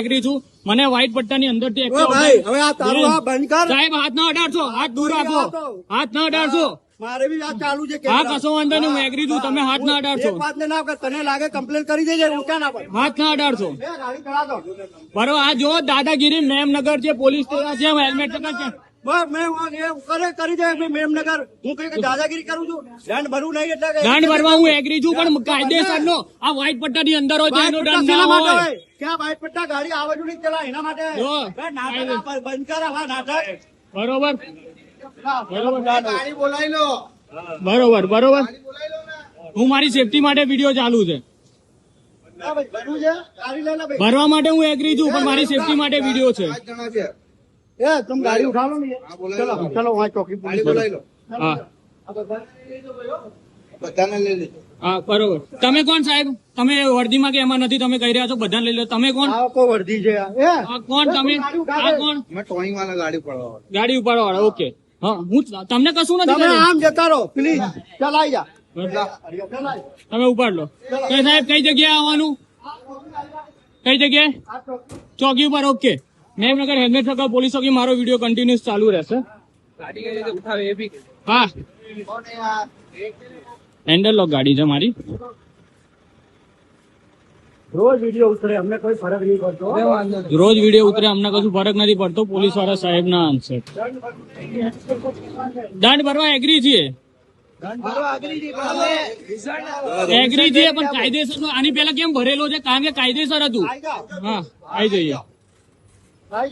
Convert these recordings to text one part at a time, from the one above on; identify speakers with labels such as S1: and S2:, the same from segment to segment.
S1: Agri છું. મને white પટ્ટાની અંદરથી
S2: ઓ ભાઈ હવે આ તારું આ બંધ કર.
S1: સાહેબ હાથ ના અડાડશો. હાથ દૂર રાખો. હાથ ના અડાડશો.
S2: મારે બી વાત ચાલુ છે
S1: હા કશો વાંધો નહીં હું એગ્રી છું. તમે હાથ ના અડાડશો.
S2: વાત ના કર તને લાગે કમ્પ્લેન કરી દેજે ઊંચા ના પડે
S1: હાથ ના અડાડશો.
S2: બે ગાડી ચડા દો
S1: બરોબર આ જો દાદાગીરી મેમનગર છે પોલીસ સ્ટેશન છે હેલ્મેટ છે
S2: બસ મેં હું કરી દે. મેં મેમનગર હું કઈ કઈ દાદાગીરી કરું છું. દંડ ભરવું નહીં એટલે
S1: ભરવા હું એગ્રી છું પણ કાયદેસર નો આ વ્હાઈટ પટ્ટાની અંદર હોય તો
S2: પટ્ટા
S1: દંડ ના હોય?
S2: ક્યાં બાઈક પટ્ટા ગાડી આવડું નહીં ચલાય એના માટે? બંધ કર નાટક.
S1: બરોબર. બરોબર.
S2: ગાડી બોલાવી લો.
S1: બરોબર બરોબર. હું મારી સેફટી માટે વીડિયો ચાલુ છે.
S2: ભરવા
S1: માટે હું એગ્રી છું પણ મારી સેફટી માટે વીડિયો છે.
S2: એ તમે ગાડી ઉઠાવો ને ચલો ચલો વहाँ ચોકી ગાડી બોલાવી લો
S1: હા. હા બરોબર. તમે કોણ સાહેબ? તમે વર્દીમાં કે એમાં નથી? તમે કહી રહ્યા છો બધાને લઈ લો. તમે કોણ?
S2: આ કોઈ વર્ધી છે. આ.
S1: કોણ તમે? આ કોણ?
S3: મેં ટોઈંગ વાળા ગાડી પડવા
S1: ગાડી ઉપાડવા વાળા ઓકે. હા હું તમને કશું નથી
S2: તમે આમ જતા રહો પ્લીઝ ચલાઈ જા.
S1: તમે ઉપાડ લો. સાહેબ કઈ જગ્યાએ આવવાનું? કઈ જગ્યાએ? ચોકી ઉપર okay. Memnagar helmet circle police ચોકી મારો વીડિયો કન્ટિન્યુઅસ ચાલુ રહેશે. હા. હેન્ડલ લોક ગાડી છે મારી.
S2: રોજ વીડિયો ઉતરે અમને કોઈ ફરક નહીં પડતો.
S1: રોજ વીડિયો ઉતરે અમને કશું ફરક નથી પડતો પોલીસવાળા સાહેબ ના આન્સર દંડ ભરવા એગ્રી છીએ એગ્રી છીએ પણ કાયદેસર આની પેલા કેમ ભરેલો છે? કારણ કે કાયદેસર હતું. હા આવી જઈએ. થા.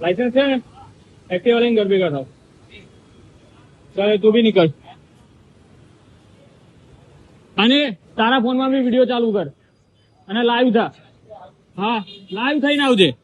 S1: લાયસન્સ છે ને? એક્ટિવા લઈને ઘર ભેગા થાવ. ચાલે, તું બી નીકળ. અને તારા ફોનમાં બી વીડિયો ચાલુ કર. અને લાઈવ થા. હા લાઈવ થઈને આવજે.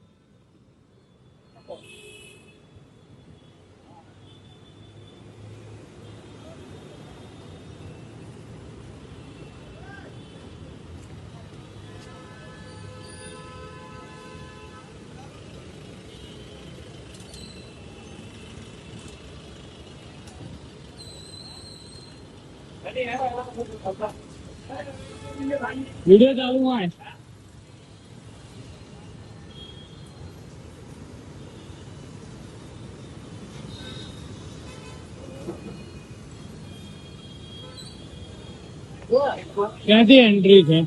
S1: વીડિયો ચાલુ હોય. ક્યાંથી એન્ટ્રી છે?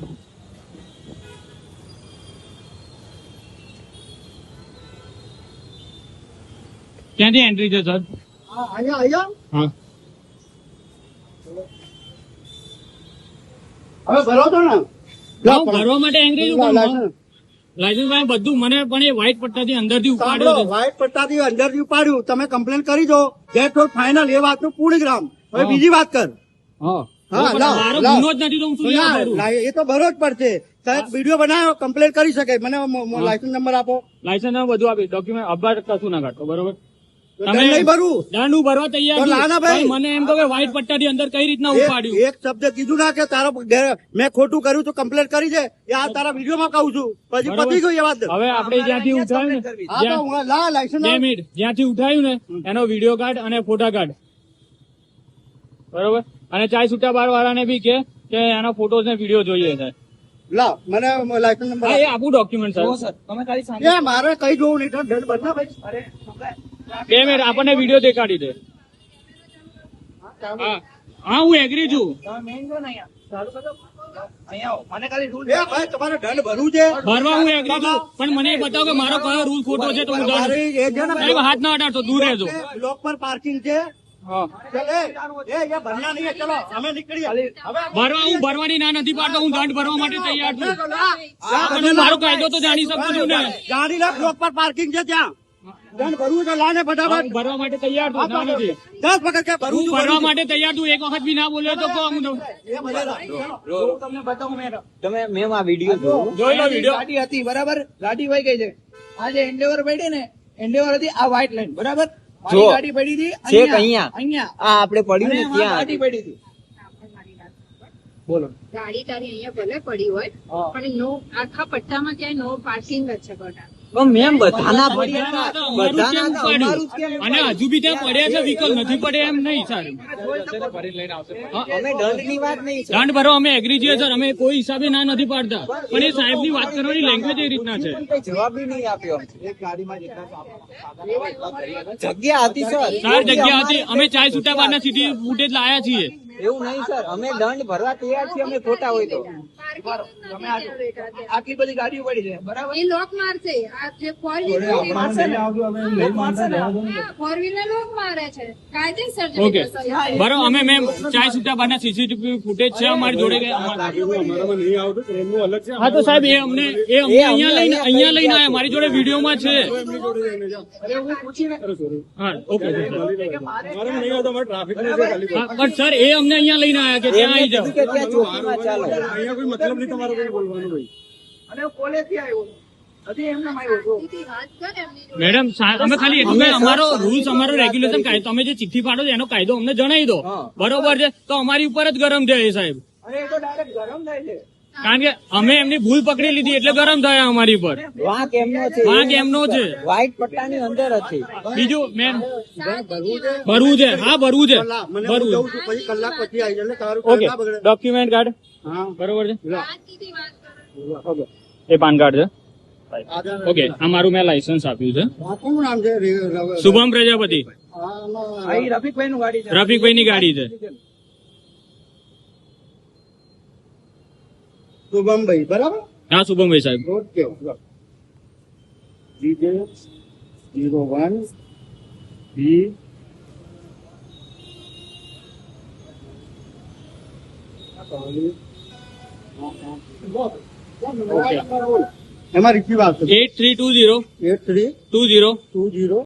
S1: ક્યાંથી એન્ટ્રી છે સર
S2: હા અહીંયા અહીંયા?
S1: હા.
S2: હવે ભરો તો ને.
S1: ભરવા માટે એન્ટ્રી છું પણ
S2: લાયસન્સ.
S1: લાયસન્સ ભાઈ બધું મને પણ એ વ્હાઈટ પટ્ટાથી અંદરથી ઉપાડ્યો છે.
S2: વ્હાઈટ પટ્ટાથી અંદરથી ઉપાડ્યું. તમે કમ્પ્લેન કરી દો. ગેટ ફોર ફાઇનલ એ વાતનું પૂર્ણ ગ્રામ હવે બીજી વાત કર. એ તો ભરો જ પડશે. સાહેબ વીડિયો બનાવ્યો કમ્પ્લેન કરી શકે. મને લાયસન્સ નંબર આપો.
S1: લાયસન્સ ને બધું આપી ડોક્યુમેન્ટ અબાર કશું ના કાઢતો બરોબર?
S2: દંડ નહીં ભરવું
S1: દંડ ભરવા તૈયાર
S2: લાના ભાઈ.
S1: મને એમ કહો કે વ્હાઈટ પટ્ટાથી અંદર કઈ રીતના ઉપાડ્યું
S2: એક શબ્દ કીધું ના કે તારો મેં ખોટું કર્યું તો કમ્પ્લેન કરી છે એ આ તારા વિડીયોમાં કહું છું. પછી પતી ગયું એ વાત.
S1: હવે આપણે જ્યાંથી ઉઠાયું ને
S2: હા તો
S1: જ્યાં-
S2: હું- લા લાયસન્સ
S1: બે મિનિટ. જ્યાંથી ઉઠાયું ને એનો વીડિયો કાર્ડ અને ફોટા કાર્ડ બરોબર? અને ચાય છૂટા બાર વાળાને બી કે કે એના ફોટોસ ને વીડિયો જોઈએ છે.
S2: લા મને લાયસન્સ નંબર
S1: હા એ આપું ડોક્યુમેન્ટ સર
S2: મારે કઈ જોવું નહીં
S1: બે મિનિટ આપણને વીડિયો દેખાડી દે. હા હા એગ્રી છું.
S2: ભરવું
S1: હું એગ્રી છું પણ મને બતાવો કે મારો કયો રૂલ ખોટો છે તો હું દંડ
S2: મારે એ છે ને
S1: સાહેબ હાથ ના અડાડતો દૂર રહેજો.
S2: બ્લોક પર પાર્કિંગ છે.
S1: હા.
S2: ચલ એ એ એ ભરના નહીં હે, ચલો અમે નીકળીએ. હવે
S1: ભરવા હું ભરવાની ના નથી પાડતો હું દંડ ભરવા માટે તૈયાર છું. મારો કાયદો તો જાણી શકું છું ને.
S2: ગાડી ના બ્લોક પર પાર્કિંગ છે ત્યાં. દંડ ભરવું છે લાને ફટાફટ.
S1: ભરવા માટે તૈયાર છું ના નથી
S2: દસ વખત કે ભરવું છું
S1: ભરવા માટે તૈયાર છું એક વખત બી ના બોલ્યો તો કહો હું તો-
S2: એ ભરેલા.
S3: તમે મેમ આ વીડિયો જોવો
S1: જોઈ લો વીડિયો.
S4: ગાડી હતી બરાબર? ગાડી વહી ગઈ છે. આ જે એન્ડેવર પડી ને એન્ડેવર હતી આ વ્હાઇટ લાઈન બરાબર?
S3: જો.
S4: ગાડી પડી હતી
S3: અહીંયા.
S4: અહીંયા.
S3: આ આપણે પડ્યું ને ત્યાં.
S4: ગાડી પડી હતી. બોલો.
S5: ગાડી તારી અહીંયા ભલે પડી હોય પણ નો આખા પટ્ટામાં ક્યાંય નો પાર્કિંગ જ છે
S3: મેમ બધાના પડ્યા જ?
S1: અને હજુ બી ત્યાં પડ્યા છે વિકલ નથી પડ્યા એમ નહીં સર.
S3: અમે દંડની વાત નહીં
S1: દંડ ભરો અમે એગ્રી છીએ સર. અમે કોઈ હિસાબે ના નથી પાડતા. પણ એ સાહેબની વાત કરવાની લેંગ્વેજ એ રીતના છે.
S3: જવાબ બી નહીં આપ્યો જગ્યા હતી સર.
S1: સર જગ્યા હતી. અમે ચાય સુટા બારના સીધી ફૂટેજ લાયા છીએ.
S3: એવું નહીં સર. અમે દંડ ભરવા તૈયાર છીએ અમે ખોટા હોય તો.
S4: જો. આટલી. બધી ગાડીઓ પડી છે. બરાબર?
S5: એ લોક મારશે. આ જે ફોર
S4: મારશે ને? લોક મારશે ને?
S5: ફોર વ્હીલર લોક મારે છે. કાયદેસર
S1: ઓકે
S5: બધું.
S1: અમે મેમ ચાય છૂટા બારના સીસીટીવી ફૂટેજ છે અમારી જોડે હા તો સાહેબ એ અમને એ અમને અહીંયા લઈને અહીંયા લઈને આયા મારી જોડે વિડીયોમાં છે.
S4: અરે હા
S1: ઓકે પણ સર એ અમને અહીંયા લઈને આયા કે ત્યાં આવી જાઓ.
S2: નહીં તમારો કોઈ બોલવાનું ભાઈ
S4: અને હું કોલેજથી આવ્યો હજી એમને આવ્યો છું
S5: સીધી વાત કર એમની જોડે.
S1: મેડમ સા- અમે ખાલી એટલું અમારો રૂલ્સ અમારો રેગ્યુલેશન કાયદો તમે જે ચિઠ્ઠી પાડો છો એનો કાયદો અમને જણાવી દો. બરોબર છે? તો અમારી ઉપર જ ગરમ છે એ સાહેબ.
S4: અરે એ તો ડાયરેક્ટ ગરમ થાય છે.
S1: કારણ કે અમે એમની ભૂલ પકડી લીધી એટલે ગરમ થયા અમારી પર
S3: વાંક એમનો છે.
S1: વાંક એમનો છે.
S3: વ્હાઈટ પટ્ટાની અંદર હતી.
S1: બીજું મેમ. ભરવું છે. હા ભરવું છે. ભરવું
S2: પછી કલાક પછી આવી તારું
S1: ઓકે. ડોક્યુમેન્ટ કાર્ડ
S2: હા.
S1: બરોબર છે. એ પાન કાર્ડ છે. ઓકે આ મારું મેં લાયસન્સ આપ્યું છે. શુભમ પ્રજાપતિ.
S4: રફીકભાઈ ની ગાડી છે.
S2: શુભમભાઈ બરાબર?
S1: હા શુભમભાઈ સાહેબ.
S2: ઓકે જીરો વન બી એમાં રિસીવ વાત
S1: eight three two zero.
S2: Eight three
S1: two zero.
S2: Two zero